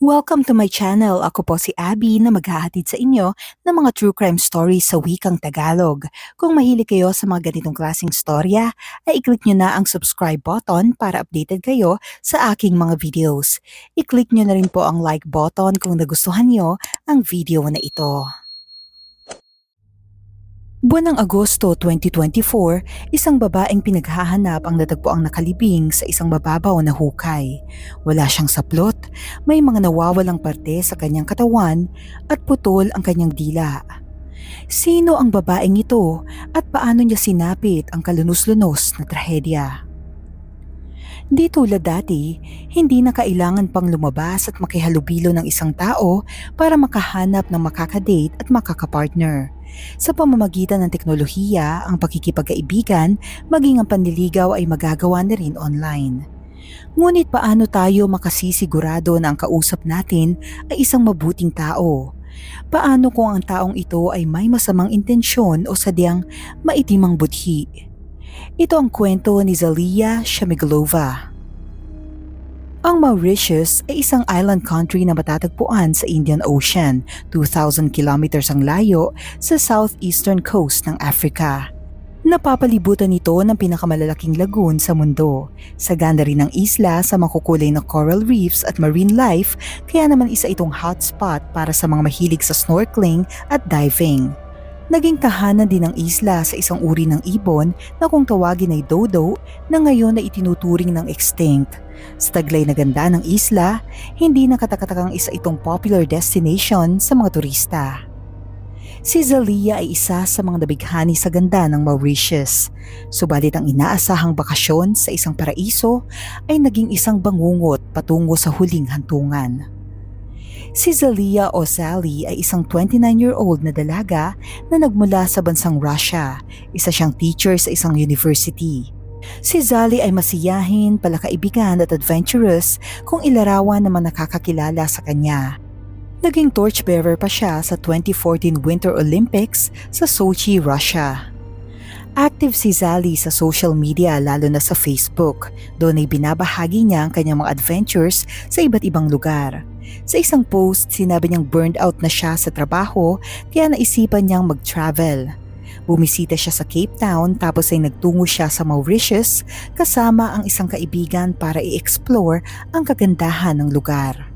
Welcome to my channel. Ako po si Abby na maghahatid sa inyo ng mga true crime stories sa wikang Tagalog. Kung mahilig kayo sa mga ganitong klaseng storya, ay i-click nyo na ang subscribe button para updated kayo sa aking mga videos. I-click nyo na rin po ang like button kung nagustuhan nyo ang video na ito. Buwan ng Agosto 2024, isang babaeng pinaghahanap ang natagpuang nakalibing sa isang mababaw na hukay. Wala siyang saplot, may mga nawawalang parte sa kanyang katawan at putol ang kanyang dila. Sino ang babaeng ito at paano niya sinapit ang kalunos-lunos na trahedya? Di tulad dati, hindi na kailangan pang lumabas at makihalubilo ng isang tao para makahanap ng makakadate at makakapartner. Sa pamamagitan ng teknolohiya, ang pakikipagkaibigan, maging ang panliligaw ay magagawa na rin online. Ngunit paano tayo makasisigurado na ang kausap natin ay isang mabuting tao? Paano kung ang taong ito ay may masamang intensyon o sadyang maitimang budhi? Ito ang kwento ni Zalia Shamiglova. Ang Mauritius ay isang island country na matatagpuan sa Indian Ocean, 2,000 kilometers ang layo sa southeastern coast ng Africa. Napapalibutan ito ng pinakamalalaking lagoon sa mundo. Saganda rin ng isla sa makukulay na coral reefs at marine life kaya naman isa itong hotspot para sa mga mahilig sa snorkeling at diving. Naging tahanan din ng isla sa isang uri ng ibon na kung tawagin ay dodo na ngayon ay itinuturing ng extinct. Sa taglay na ganda ng isla, hindi nakatakatakang isa itong popular destination sa mga turista. Si Zalia ay isa sa mga nabighani sa ganda ng Mauritius. Subalit ang inaasahang bakasyon sa isang paraiso ay naging isang bangungot patungo sa huling hantungan. Si Zalia o Sally ay isang 29-year-old na dalaga na nagmula sa bansang Russia. Isa siyang teacher sa isang university. Si Zali ay masiyahin, palakaibigan at adventurous kung ilarawan ng mga nakakakilala sa kanya. Naging torchbearer pa siya sa 2014 Winter Olympics sa Sochi, Russia. Active si Zali sa social media lalo na sa Facebook. Doon ay binabahagi niya ang kanyang mga adventures sa iba't ibang lugar. Sa isang post, sinabi niyang burned out na siya sa trabaho kaya naisipan niyang mag-travel. Bumisita siya sa Cape Town tapos ay nagtungo siya sa Mauritius kasama ang isang kaibigan para i-explore ang kagandahan ng lugar.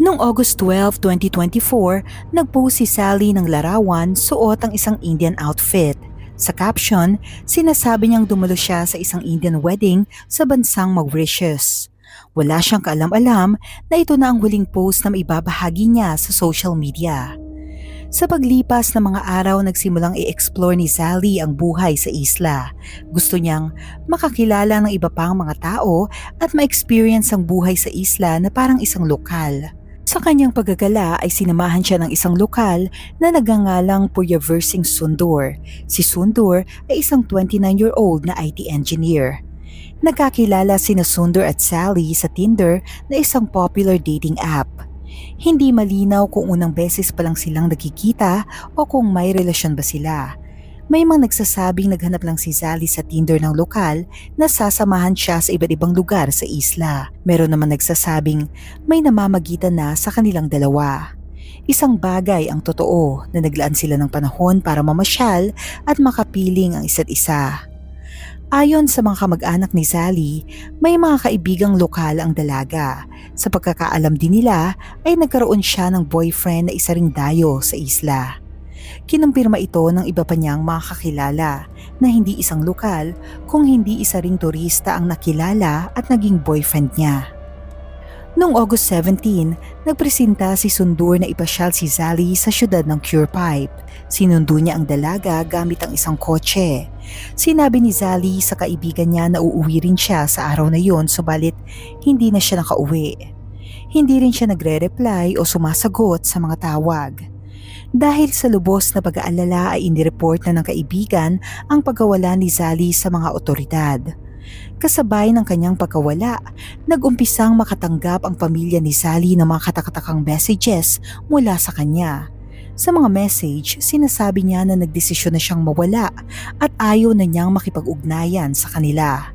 Noong August 12, 2024, nagpost si Sally ng larawan suot ang isang Indian outfit. Sa caption, sinasabi niyang dumalo siya sa isang Indian wedding sa bansang Mauritius. Wala siyang kaalam-alam na ito na ang huling post na maibabahagi niya sa social media. Sa paglipas ng mga araw nagsimulang i-explore ni Sally ang buhay sa isla. Gusto niyang makakilala ng iba pang mga tao at ma-experience ang buhay sa isla na parang isang lokal. Sa kanyang paggagala ay sinamahan siya ng isang lokal na nagangalang Puryaversing Sundur. Si Sundur ay isang 29-year-old na IT engineer. Nagkakilala sina Sundur at Sally sa Tinder na isang popular dating app. Hindi malinaw kung unang beses pa lang silang nakikita o kung may relasyon ba sila. May mga nagsasabing naghanap lang si Sally sa Tinder ng lokal na sasamahan siya sa iba't ibang lugar sa isla. Meron naman nagsasabing may namamagitan na sa kanilang dalawa. Isang bagay ang totoo na naglaan sila ng panahon para mamasyal at makapiling ang isa't isa. Ayon sa mga kamag-anak ni Sally, may mga kaibigang lokal ang dalaga. Sa pagkakaalam din nila ay nagkaroon siya ng boyfriend na isa ring dayo sa isla. Kinumpirma ito ng iba pa niyang mga kakilala na hindi isang lokal kung hindi isa ring turista ang nakilala at naging boyfriend niya. Noong August 17, nagpresenta si Sundur na ipasyal si Zali sa syudad ng Cure Pipe. Sinundo niya ang dalaga gamit ang isang kotse. Sinabi ni Zali sa kaibigan niya na uuwi rin siya sa araw na yon subalit hindi na siya nakauwi. Hindi rin siya nagre-reply o sumasagot sa mga tawag. Dahil sa lubos na pag-aalala ay inireport na ng kaibigan ang pagkawala ni Zali sa mga otoridad. Kasabay ng kanyang pagkawala, nag-umpisang makatanggap ang pamilya ni Sally ng mga katakatakang messages mula sa kanya. Sa mga message, sinasabi niya na nagdesisyon na siyang mawala at ayaw na niyang makipag-ugnayan sa kanila.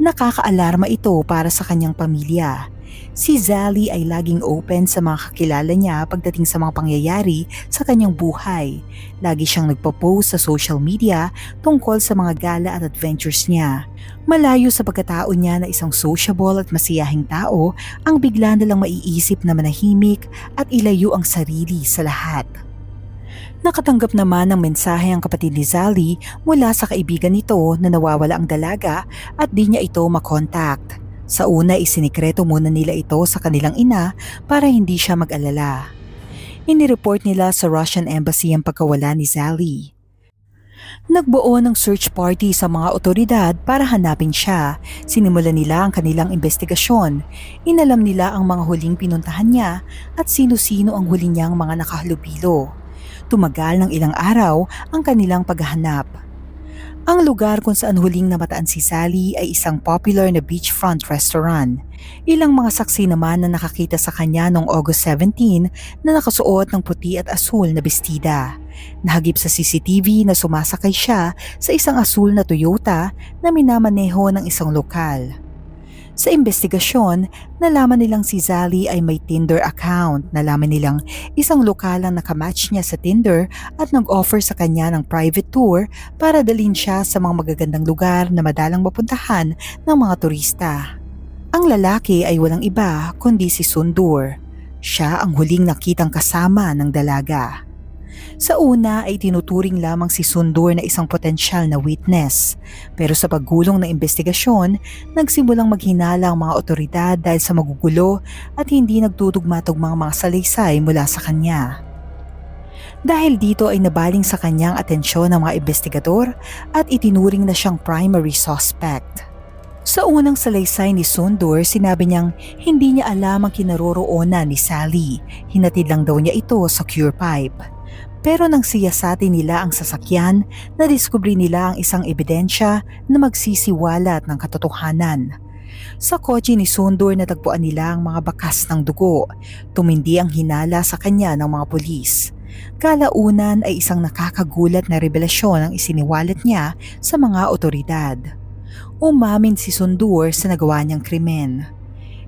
Nakakaalarma ito para sa kanyang pamilya. Si Zali ay laging open sa mga kakilala niya pagdating sa mga pangyayari sa kanyang buhay. Lagi siyang nagpo-post sa social media tungkol sa mga gala at adventures niya. Malayo sa pagkatao niya na isang sociable at masiyahing tao, ang bigla nalang maiisip na manahimik at ilayo ang sarili sa lahat. Nakatanggap naman ng mensahe ang kapatid ni Zali mula sa kaibigan nito na nawawala ang dalaga at di niya ito makontakt. Sa una isinikreto muna nila ito sa kanilang ina para hindi siya mag-alala. Inireport nila sa Russian Embassy ang pagkawala ni Zali. Nagbuo ng search party sa mga otoridad para hanapin siya. Sinimulan nila ang kanilang investigasyon. Inalam nila ang mga huling pinuntahan niya at sino-sino ang huli niyang mga nakahalubilo. Tumagal ng ilang araw ang kanilang paghahanap. Ang lugar kung saan huling namataan si Sally ay isang popular na beachfront restaurant. Ilang mga saksi naman na nakakita sa kanya noong August 17 na nakasuot ng puti at asul na bestida. Nahagip sa CCTV na sumasakay siya sa isang asul na Toyota na minamaneho ng isang lokal. Sa investigasyon, nalaman nilang si Zali ay may Tinder account. Nalaman nilang isang lokal ang nakamatch niya sa Tinder at nag-offer sa kanya ng private tour para dalhin siya sa mga magagandang lugar na madalang mapuntahan ng mga turista. Ang lalaki ay walang iba kundi si Sundur. Siya ang huling nakitang kasama ng dalaga. Sa una ay tinuturing lamang si Sundur na isang potensyal na witness. Pero sa paggulong ng investigasyon, nagsimulang maghinala ang mga otoridad dahil sa magugulo at hindi nagtutugma-tugmang mga salaysay mula sa kanya. Dahil dito ay nabaling sa kanyang atensyon ng mga investigador at itinuring na siyang primary suspect. Sa unang salaysay ni Sundur, sinabi niyang hindi niya alam ang kinaroroonan ni Sally. Hinatid lang daw niya ito sa cure pipe. Pero nang siyasatin nila ang sasakyan, nadiskubre nila ang isang ebidensya na magsisiwalat ng katotohanan. Sa kotse ni Sundur natagpuan nila ang mga bakas ng dugo. Tumindi ang hinala sa kanya ng mga pulis. Kalaunan ay isang nakakagulat na revelasyon ang isiniwalat niya sa mga otoridad. Umamin si Sundur sa nagawa niyang krimen.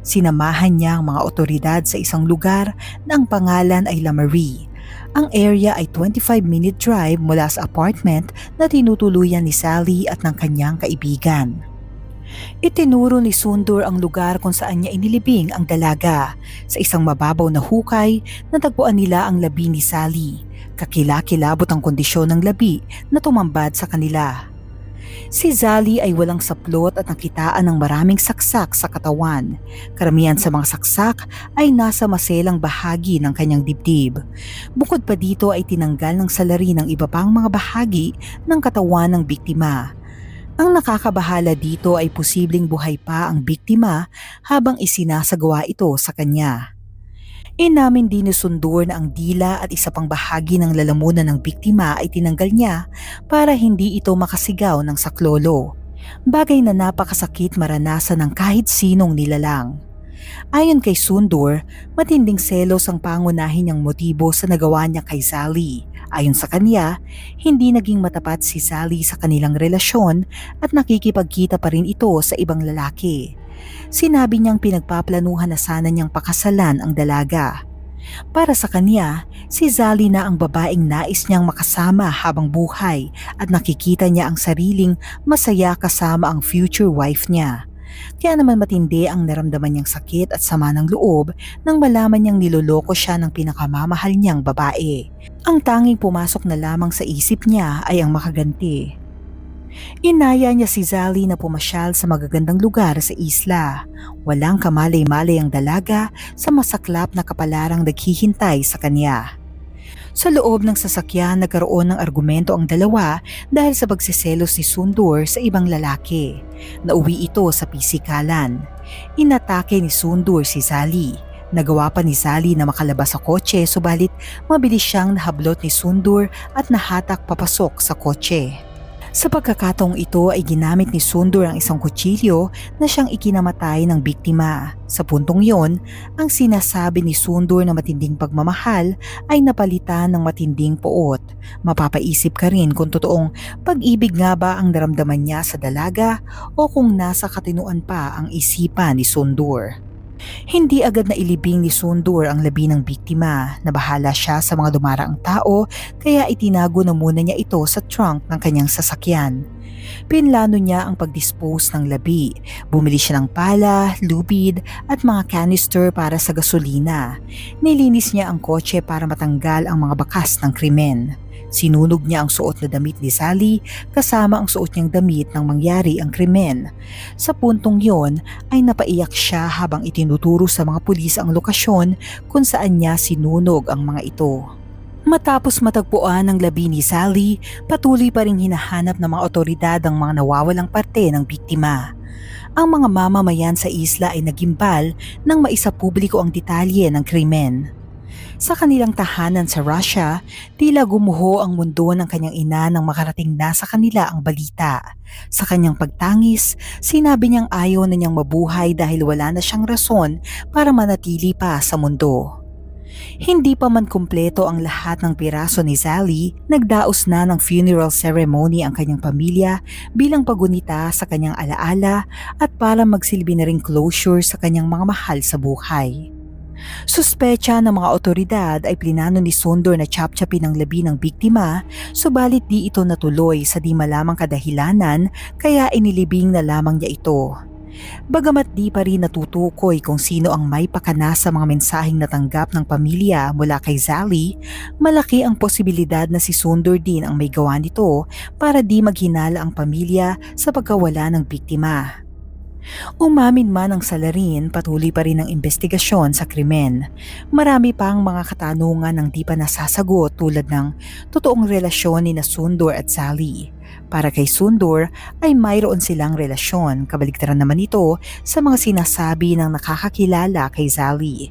Sinamahan niya ang mga otoridad sa isang lugar na ang pangalan ay Lamarie. Ang area ay 25-minute drive mula sa apartment na tinutuluyan ni Sally at ng kanyang kaibigan. Itinuro ni Sundur ang lugar kung saan niya inilibing ang dalaga. Sa isang mababaw na hukay, natagpuan nila ang labi ni Sally. Kakilakilabot ang kondisyon ng labi na tumambad sa kanila. Si Zali ay walang saplot at nakitaan ng maraming saksak sa katawan. Karamihan sa mga saksak ay nasa maselang bahagi ng kanyang dibdib. Bukod pa dito ay tinanggal ng salari ng iba pang mga bahagi ng katawan ng biktima. Ang nakakabahala dito ay posibleng buhay pa ang biktima habang isinasagawa ito sa kanya. Inamin din ni Sundur na ang dila at isa pang bahagi ng lalamunan ng biktima ay tinanggal niya para hindi ito makasigaw ng saklolo. Bagay na napakasakit maranasan ng kahit sinong nilalang. Ayon kay Sundur, matinding selos ang pangunahin niyang motibo sa nagawa niya kay Sally. Ayon sa kanya, hindi naging matapat si Sally sa kanilang relasyon at nakikipagkita pa rin ito sa ibang lalaki. Sinabi niyang pinagpaplanuhan na sana niyang pakasalan ang dalaga. Para sa kanya, si Zali na ang babaeng nais niyang makasama habang buhay at nakikita niya ang sariling masaya kasama ang future wife niya. Kaya naman matindi ang naramdaman niyang sakit at sama ng loob nang malaman niyang niloloko siya ng pinakamamahal niyang babae. Ang tanging pumasok na lamang sa isip niya ay ang makaganti. Inaya niya si Zali na pumasyal sa magagandang lugar sa isla. Walang kamalay-malay ang dalaga sa masaklap na kapalarang naghihintay sa kanya. Sa loob ng sasakyan nagkaroon ng argumento ang dalawa dahil sa pagsiselos ni Sundur sa ibang lalaki. Nauwi ito sa pisikalan. Inatake ni Sundur si Zali. Nagawa pa ni Zali na makalabas sa kotse subalit mabilis siyang nahablot ni Sundur at nahatak papasok sa kotse. Sa pagkakataong ito ay ginamit ni Sundur ang isang kutsilyo na siyang ikinamatay ng biktima. Sa puntong yon, ang sinasabi ni Sundur na matinding pagmamahal ay napalitan ng matinding puot. Mapapaisip ka rin kung totoong pag-ibig nga ba ang naramdaman niya sa dalaga o kung nasa katinuan pa ang isipan ni Sundur. Hindi agad na ilibing ni Sundur ang labi ng biktima. Nabahala siya sa mga dumaraang tao kaya itinago na muna niya ito sa trunk ng kanyang sasakyan. Pinlano niya ang pag-dispose ng labi. Bumili siya ng pala, lubid at mga canister para sa gasolina. Nilinis niya ang kotse para matanggal ang mga bakas ng krimen. Sinunog niya ang suot na damit ni Sally kasama ang suot niyang damit nang mangyari ang krimen. Sa puntong yon ay napaiyak siya habang itinuturo sa mga pulis ang lokasyon kung saan niya sinunog ang mga ito. Matapos matagpuan ang labi ni Sally, patuloy pa rin hinahanap ng mga otoridad ang mga nawawalang parte ng biktima. Ang mga mamamayan sa isla ay nagimbal nang maisapubliko ang detalye ng krimen. Sa kanilang tahanan sa Russia, tila gumuho ang mundo ng kanyang ina nang makarating na sa kanila ang balita. Sa kanyang pagtangis, sinabi niyang ayaw na niyang mabuhay dahil wala na siyang rason para manatili pa sa mundo. Hindi pa man kumpleto ang lahat ng piraso ni Sally, nagdaos na ng funeral ceremony ang kanyang pamilya bilang pagunita sa kanyang alaala at para magsilbi na ring closure sa kanyang mga mahal sa buhay. Suspecha ng mga otoridad ay plinano ni Sondor na chapchapin ang labi ng biktima, subalit di ito natuloy sa di malamang kadahilanan kaya inilibing na lamang niya ito. Bagamat di pa rin natutukoy kung sino ang may pakana sa mga mensaheng natanggap ng pamilya mula kay Zali, malaki ang posibilidad na si Sundor din ang may gawa nito para di maghinala ang pamilya sa pagkawala ng biktima. Umamin man ang salarin, patuloy pa rin ang investigasyon sa krimen. Marami pang mga katanungan ang di pa nasasagot tulad ng totoong relasyon ni na Sundor at Sally. Para kay Sundor ay mayroon silang relasyon, kabaligtaran naman ito sa mga sinasabi ng nakakakilala kay Sally.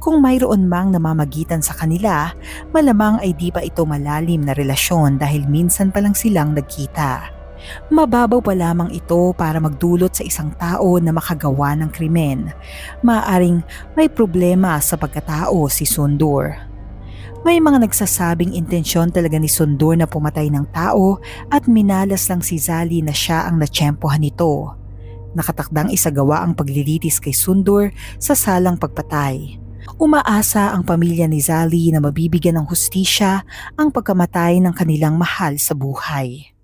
Kung mayroon mang namamagitan sa kanila, malamang ay di pa ito malalim na relasyon dahil minsan pa lang silang nagkita. Mababaw pa lamang ito para magdulot sa isang tao na makagawa ng krimen. Maaring may problema sa pagkatao si Sundur. May mga nagsasabing intensyon talaga ni Sundur na pumatay ng tao at minalas lang si Zali na siya ang natsyempohan nito. Nakatakdang isagawa ang paglilitis kay Sundur sa salang pagpatay. Umaasa ang pamilya ni Zali na mabibigyan ng hustisya ang pagkamatay ng kanilang mahal sa buhay.